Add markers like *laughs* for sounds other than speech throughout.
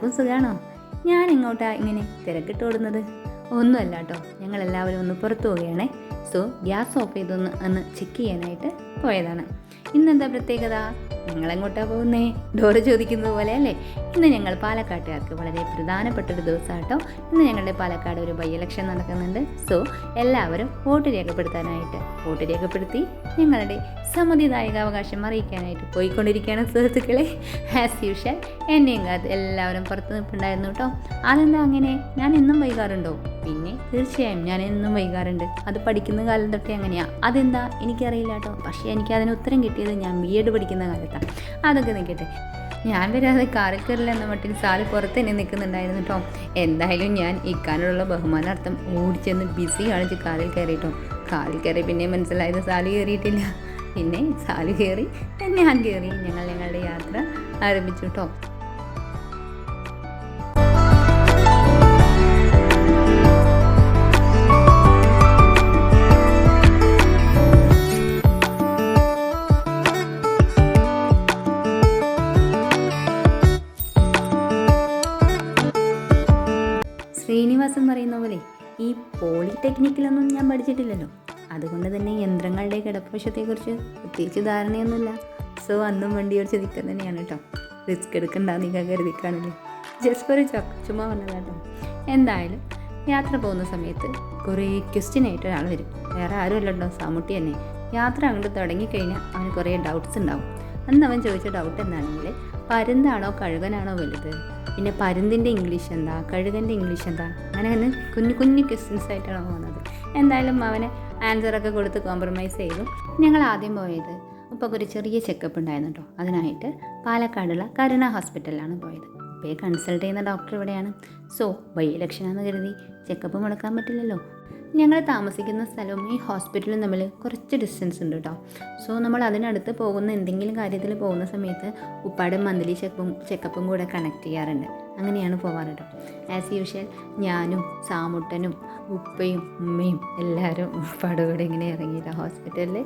എല്ലാവർക്കും സുഖമാണോ ഞാൻ എങ്ങോട്ടാ ഇങ്ങനെ തിരക്കിട്ട് ഓടുന്നത്? ഒന്നുമല്ല കേട്ടോ ഞങ്ങളെല്ലാവരും ഒന്ന് പുറത്തു പോവുകയാണേ. സോ ഗ്യാസ് ഓഫ് ചെയ്തൊന്ന് ഒന്ന് ചെക്ക് ചെയ്യാനായിട്ട് പോയതാണ്. ഇന്നെന്താ പ്രത്യേകത? ഞങ്ങളെങ്ങോട്ടാ പോകുന്നേ? ഡോറ് ചോദിക്കുന്നത് പോലെ അല്ലേ ഇന്ന് ഞങ്ങൾ പാലക്കാട്ടുകാർക്ക് വളരെ പ്രധാനപ്പെട്ട ഒരു ദിവസം കേട്ടോ ഇന്ന് ഞങ്ങളുടെ പാലക്കാട് ഒരു ബൈ ഇലക്ഷൻ നടക്കുന്നുണ്ട്. സോ എല്ലാവരും വോട്ട് രേഖപ്പെടുത്താനായിട്ട് വോട്ട് രേഖപ്പെടുത്തി ഞങ്ങളുടെ സമ്മതിദായകാവകാശം അറിയിക്കാനായിട്ട് പോയിക്കൊണ്ടിരിക്കുകയാണ് സുഹൃത്തുക്കളെ. ആസ് യൂഷ്വൽ എന്നെയും എല്ലാവരും പുറത്ത് നിൽപ്പുണ്ടായിരുന്നു കേട്ടോ. അതെന്താ അങ്ങനെ? ഞാൻ എന്നും വൈകാറുണ്ടോ? പിന്നെ തീർച്ചയായും ഞാൻ എന്നും വൈകാറുണ്ട്. അത് പഠിക്കുന്ന കാലം തൊട്ടേ അങ്ങനെയാണ് അതെന്താ? എനിക്കറിയില്ല കേട്ടോ പക്ഷേ എനിക്ക് അതിന് ഉത്തരം കിട്ടിയത് ഞാൻ ബി എഡ് പഠിക്കുന്ന കാലത്താണ് അതൊക്കെ നിൽക്കട്ടെ ഞാൻ വരാതെ കാറിൽ കയറില്ല എന്ന മട്ടിൽ സാൽ പുറത്ത് തന്നെ നിൽക്കുന്നുണ്ടായിരുന്നു കേട്ടോ എന്തായാലും ഞാൻ ഇക്കാനുള്ള ബഹുമാനാർത്ഥം ഓടിച്ചെന്ന് ബിസി കാണിച്ച് കാറിൽ കയറിയിട്ടോ കാറിൽ കയറി പിന്നെ മനസ്സിലായത് സാൽ കയറിയിട്ടില്ല. പിന്നെ സാൽ കയറി ഞാൻ കയറി ഞങ്ങൾ ഞങ്ങളുടെ യാത്ര ആരംഭിച്ചു കേട്ടോ ഈ പോളിടെക്നിക്കിലൊന്നും ഞാൻ പഠിച്ചിട്ടില്ലല്ലോ. അതുകൊണ്ട് തന്നെ യന്ത്രങ്ങളുടെ കിടപ്പുവശത്തെക്കുറിച്ച് പ്രത്യേകിച്ച് ധാരണയൊന്നുമില്ല. സോ അന്നും വണ്ടി ഓടിച്ച് നിൽക്കാൻ തന്നെയാണ് കേട്ടോ റിസ്ക് എടുക്കണ്ട നിങ്ങൾ കരുതിക്കാണില്ലേ? ജസ്റ്റ് ഒരു ചോക്ക് ചുമ്മാ വന്നതാട്ടോ എന്തായാലും യാത്ര പോകുന്ന സമയത്ത് കുറേ ക്വസ്റ്റ്യൻ ആയിട്ട് ഒരാൾ വരും. വേറെ ആരും അല്ലല്ലോ സാമുട്ടി തന്നെ. യാത്ര അങ്ങോട്ട് തുടങ്ങിക്കഴിഞ്ഞാൽ അവന് കുറേ ഡൗട്ട്സ് ഉണ്ടാവും. അന്ന് അവൻ ചോദിച്ച ഡൗട്ട് എന്താണെങ്കിൽ പരുന്താണോ കഴുകനാണോ വലുത്? പിന്നെ പരുന്തിന്റെ ഇംഗ്ലീഷ് എന്താ? കഴുകന്റെ ഇംഗ്ലീഷ് എന്താ? അങ്ങനെ കുഞ്ഞു കുഞ്ഞു ക്വസ്റ്റ്യൻസ് ആയിട്ടാണ് പോകുന്നത്. എന്തായാലും അവന് ആൻസറൊക്കെ കൊടുത്ത് കോംപ്രമൈസ് ചെയ്തു. ഞങ്ങൾ ആദ്യം പോയത് ഇപ്പോൾ ഒരു ചെറിയ ചെക്കപ്പ് ഉണ്ടായിരുന്നു കേട്ടോ അതിനായിട്ട് പാലക്കാടുള്ള കരുണ ഹോസ്പിറ്റലിലാണ് പോയത്. ഇപ്പോൾ കൺസൾട്ട് ചെയ്യുന്ന ഡോക്ടർ ഇവിടെയാണ്. സോ ബൈ ഇലക്ഷനാണെന്ന് കരുതി. ചെക്കപ്പ് മുടക്കാൻ പറ്റില്ലല്ലോ. ഞങ്ങൾ താമസിക്കുന്ന സ്ഥലവും ഈ ഹോസ്പിറ്റലും തമ്മിൽ കുറച്ച് ഡിസ്റ്റൻസ് ഉണ്ട് കേട്ടോ സോ നമ്മൾ അതിനടുത്ത് പോകുന്ന എന്തെങ്കിലും കാര്യത്തിൽ പോകുന്ന സമയത്ത് ഉപ്പാട് മന്ത്ലി ചെക്കപ്പും ചെക്കപ്പും കൂടെ കണക്ട് ചെയ്യാറുണ്ട്. അങ്ങനെയാണ് പോവാറ് കേട്ടോ ആസ് യൂഷ്വൽ ഞാനും സാമുട്ടനും ഉപ്പയും ഉമ്മയും എല്ലാവരും ഉപ്പാടെ കൂടെ ഇങ്ങനെ ഇറങ്ങിയിട്ട് ഹോസ്പിറ്റലിൽ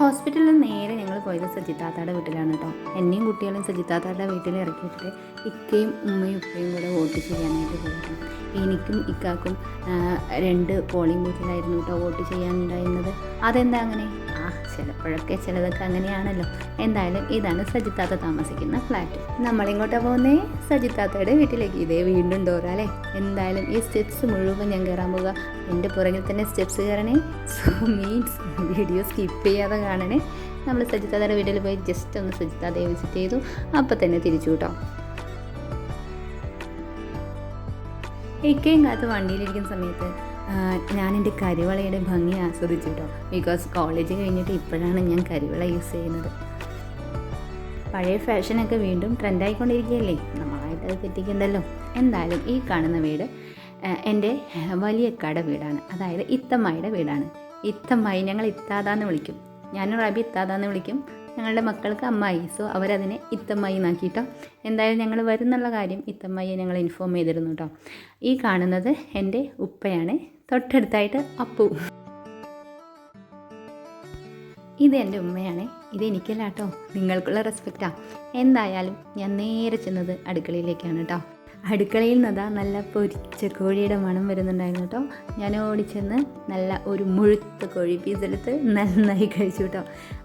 ഹോസ്പിറ്റലിൽ നേരെ ഞങ്ങൾ പോയത് സജിത്താത്തയുടെ വീട്ടിലാണ് കേട്ടോ. എന്നെയും കുട്ടികളും സജിത്താത്തയുടെ വീട്ടിൽ ഇറക്കിയിട്ട് ഇക്കയും ഉമ്മയും ഉപ്പയും കൂടെ വോട്ട് ചെയ്യാനായിട്ട് പോയിരുന്നു. എനിക്കും ഇക്കാക്കും രണ്ട് പോളിംഗ് ബൂത്തിലായിരുന്നു കേട്ടോ വോട്ട് ചെയ്യാനുണ്ടായിരുന്നത്. അതെന്താ അങ്ങനെ? ചിലപ്പോഴൊക്കെ ചിലതൊക്കെ അങ്ങനെയാണല്ലോ. എന്തായാലും ഇതാണ് സജിത്താത്ത താമസിക്കുന്ന ഫ്ലാറ്റ് നമ്മളിങ്ങോട്ട് പോകുന്നേ സജിത്താത്തയുടെ വീട്ടിലേക്ക് ഇതേ വീണ്ടും ഡോറ അല്ലേ? എന്തായാലും ഈ സ്റ്റെപ്സ് മുഴുവൻ ഞാൻ കയറാൻ പോകുക എന്റെ പുറകിൽ തന്നെ സ്റ്റെപ്സ് കയറണേ സോ മീൻസ് വീഡിയോ സ്കിപ്പ് ചെയ്യാതെ കാണണേ. നമ്മൾ സജിത്താതയുടെ വീട്ടിൽ പോയി ജസ്റ്റ് ഒന്ന് സജിത്താതയെ വിസിറ്റ് ചെയ്തു. അപ്പം തന്നെ തിരിച്ചു കേട്ടോ ഇക്കയും കാത്ത് വണ്ടിയിലിരിക്കുന്ന സമയത്ത് ഞാൻ എന്റെ കരിവളയുടെ ഭംഗി ആസ്വദിച്ചു കേട്ടോ ബിക്കോസ് കോളേജ് കഴിഞ്ഞിട്ട് ഇപ്പോഴാണ് ഞാൻ കരിവള യൂസ് ചെയ്യുന്നത്. പഴയ ഫാഷനൊക്കെ വീണ്ടും ട്രെൻഡായിക്കൊണ്ടിരിക്കുകയല്ലേ നമ്മളായിട്ട് അത് തെറ്റിക്കണ്ടല്ലോ. എന്തായാലും ഈ കാണുന്ന വീട് എന്റെ വലിയക്കാടെ വീടാണ്. അതായത് ഇത്തമ്മായിയുടെ വീടാണ്. ഇത്തമ്മായി ഞങ്ങൾ ഇത്താതാന്ന് വിളിക്കും. ഞാനും റബി ഇത്താതാന്ന് വിളിക്കും. ഞങ്ങളുടെ മക്കൾക്ക് അമ്മായി. സോ അവരതിനെ ഇത്തമ്മായി എന്നാക്കിട്ടോ. എന്തായാലും ഞങ്ങൾ വരുന്നുള്ള കാര്യം ഇത്തമ്മയെ ഞങ്ങൾ ഇൻഫോം ചെയ്തിരുന്നു കേട്ടോ ഈ കാണുന്നത് എന്റെ ഉപ്പയാണ്. തൊട്ടടുത്തായിട്ട് അപ്പു. ഇത് എന്റെ ഉമ്മയാണ്. ഇത് കേട്ടോ നിങ്ങൾക്കുള്ള റെസ്പെക്റ്റാ എന്തായാലും ഞാൻ നേരെ ചെന്നത് അടുക്കളയിലേക്കാണ് കേട്ടോ അടുക്കളയിൽ നിന്നതാ നല്ല പൊരിച്ച കോഴിയുടെ മണം വരുന്നുണ്ടായിരുന്നു കേട്ടോ ഞാൻ ഓടിച്ചെന്ന് നല്ല ഒരു മുഴുത്ത കോഴി പീസ് എടുത്ത് നന്നായി കഴിച്ചു കേട്ടോ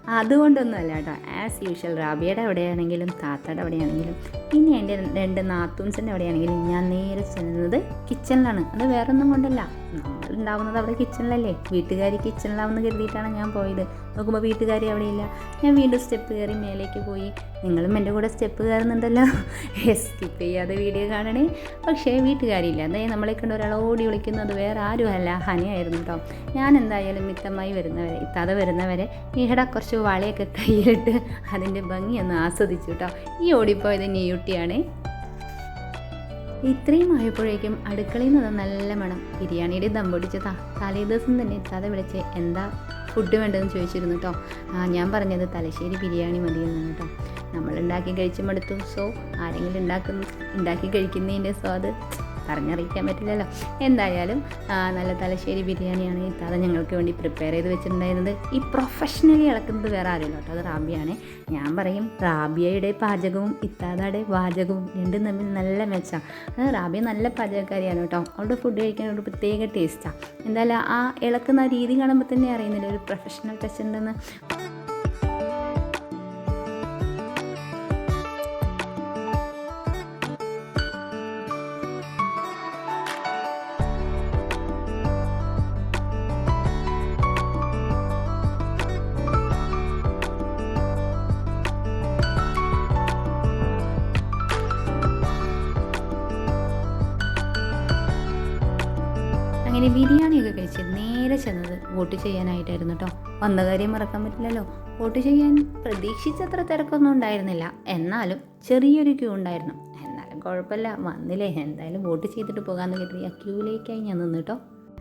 അതുകൊണ്ടൊന്നുമല്ല കേട്ടോ ആസ് യൂഷ്വൽ റാബിയുടെ അവിടെയാണെങ്കിലും താത്തയുടെ അവിടെയാണെങ്കിലും പിന്നെ എന്റെ രണ്ട് നാത്തൂൻസിന്റെ അവിടെയാണെങ്കിലും ഞാൻ നേരെ ചെല്ലുന്നത് കിച്ചണിലാണ് അത് വേറൊന്നും കൊണ്ടല്ല. ഉണ്ടാവുന്നത് അവിടെ കിച്ചണിലല്ലേ വീട്ടുകാരി കിച്ചണിലാവുന്ന കരുതിയിട്ടാണ് ഞാൻ പോയത്. നോക്കുമ്പോൾ വീട്ടുകാരി അവിടെയില്ല. ഞാൻ വീണ്ടും സ്റ്റെപ്പ് കയറി മേലേക്ക് പോയി. നിങ്ങളും എന്റെ കൂടെ സ്റ്റെപ്പ് കയറുന്നുണ്ടല്ലോ. *laughs* സ്കിപ്പ് ചെയ്യാതെ വീഡിയോ കാണണേ. പക്ഷേ വീട്ടുകാരില്ല. അതായത് നമ്മളെ കണ്ട ഒരാൾ ഓടി വിളിക്കുന്നത് വേറെ ആരുമല്ല. ഹനിയായിരുന്നു കേട്ടോ ഞാൻ എന്തായാലും മിത്തമായി വരുന്നവരെ ഇത്താതെ വരുന്നവരെ ഈഹട കുറച്ച് വളയൊക്കെ കയ്യിലിട്ട് അതിന്റെ ഭംഗി ഒന്ന് ആസ്വദിച്ചു കേട്ടോ ഈ ഓടിപ്പോയത് നെയ്യുട്ടിയാണേ ഇത്രയും ആയപ്പോഴേക്കും അടുക്കളയിൽ നിന്ന് നല്ല മണം. ബിരിയാണിയുടെ ദം പൊടിച്ചതാ. തലേ ദിവസം തന്നെ ഇത്താതെ വിളിച്ച് എന്താ ഫുഡ് വേണ്ടതെന്ന് ചോദിച്ചിരുന്നു കേട്ടോ ആ ഞാൻ പറഞ്ഞത് തലശ്ശേരി ബിരിയാണി മതി മതിയെന്ന് കേട്ടോ നമ്മൾ ഉണ്ടാക്കി കഴിച്ച് മടുത്തു. സോ ആരെങ്കിലും ഉണ്ടാക്കുന്ന. ഉണ്ടാക്കി കഴിക്കുന്നതിന്റെ സ്വാദ്. പറഞ്ഞറിയിക്കാൻ പറ്റില്ലല്ലോ. എന്തായാലും നല്ല തലശ്ശേരി ബിരിയാണിയാണ് ഈ താത ഞങ്ങൾക്ക് വേണ്ടി പ്രിപ്പയർ ചെയ്ത് വെച്ചിട്ടുണ്ടായിരുന്നത്. ഈ പ്രൊഫഷണലി ഇളക്കുന്നത് വേറെ ആരുമല്ലോ കേട്ടോ അത് റാബിയാണ്. ഞാൻ പറയും റാബിയയുടെ പാചകവും ഇത്താതയുടെ പാചകവും രണ്ടും തമ്മിൽ നല്ല മെച്ചമാണ് അത് റാബിയ നല്ല പാചകക്കാരിയാണ് കേട്ടോ. അവളുടെ ഫുഡ് കഴിക്കാൻ ഒരു പ്രത്യേക ടേസ്റ്റാണ് എന്തായാലും ആ ഇളക്കുന്ന രീതി കാണുമ്പോൾ തന്നെ അറിയുന്നില്ല ഒരു പ്രൊഫഷണൽ ടച്ച് ഉണ്ടെന്ന്. അങ്ങനെ ബിരിയാണിയൊക്കെ കഴിച്ച് നേരെ ചെന്നത് വോട്ട് ചെയ്യാനായിട്ടായിരുന്നു കേട്ടോ വന്ന കാര്യം മറക്കാൻ പറ്റില്ലല്ലോ. വോട്ട് ചെയ്യാൻ പ്രതീക്ഷിച്ചത്ര തിരക്കൊന്നും ഉണ്ടായിരുന്നില്ല. എന്നാലും ചെറിയൊരു ക്യൂ ഉണ്ടായിരുന്നു. എന്നാലും കുഴപ്പമില്ല. വന്നില്ലേ. എന്തായാലും വോട്ട് ചെയ്തിട്ട് പോകാമെന്ന് കരുതി ആ ക്യൂവിലേക്കായി ഞാൻ നിന്ന് കേട്ടോ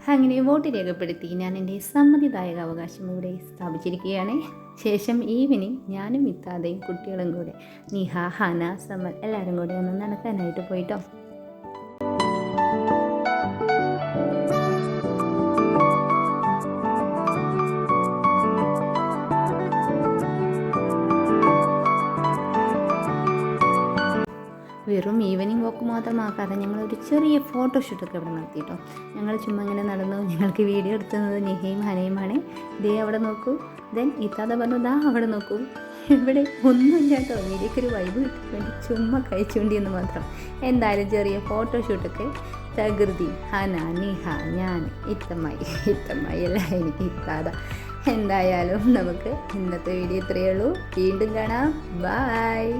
അങ്ങനെ വോട്ട് രേഖപ്പെടുത്തി ഞാൻ എന്റെ സമ്മതിദായക അവകാശം ഇവിടെ സ്ഥാപിച്ചിരിക്കുകയാണ്. ശേഷം ഈവനിങ് ഞാനും ഇത്താതെയും കുട്ടികളും കൂടെ. നിഹ ഹന സമൽ എല്ലാവരും കൂടെ ഒന്ന് നടക്കാനായിട്ട് പോയിട്ടോ മാത്രമാക്കാതെ ഞങ്ങളൊരു ചെറിയ ഫോട്ടോഷൂട്ടൊക്കെ ഇവിടെ നടത്തി കേട്ടോ ഞങ്ങൾ ചുമ്മാ ഇങ്ങനെ നടന്നു. ഞങ്ങൾക്ക് വീഡിയോ എടുത്തുന്നത് നിഹയും ഹനയുമാണ് ദേ അവിടെ നോക്കൂ. ദെൻ ഇത്താത പറഞ്ഞു ദാ അവിടെ നോക്കൂ. ഇവിടെ ഒന്നുമില്ലാട്ടോ വീഡിയോക്ക് ഒരു വൈബ് കിട്ടാൻ വേണ്ടി ചുമ്മാ കഴിച്ചുകൊണ്ടി എന്ന് മാത്രം. എന്തായാലും ചെറിയ ഫോട്ടോഷൂട്ടൊക്കെ തകൃതി. ഹന നിഹ ഞാൻ ഇത്തമ്മായി ഇത്തമ്മായി അല്ല എനിക്ക് ഇത്താത. എന്തായാലും നമുക്ക് ഇന്നത്തെ വീഡിയോ ഇത്രയേ ഉള്ളൂ. വീണ്ടും കാണാം. ബായ്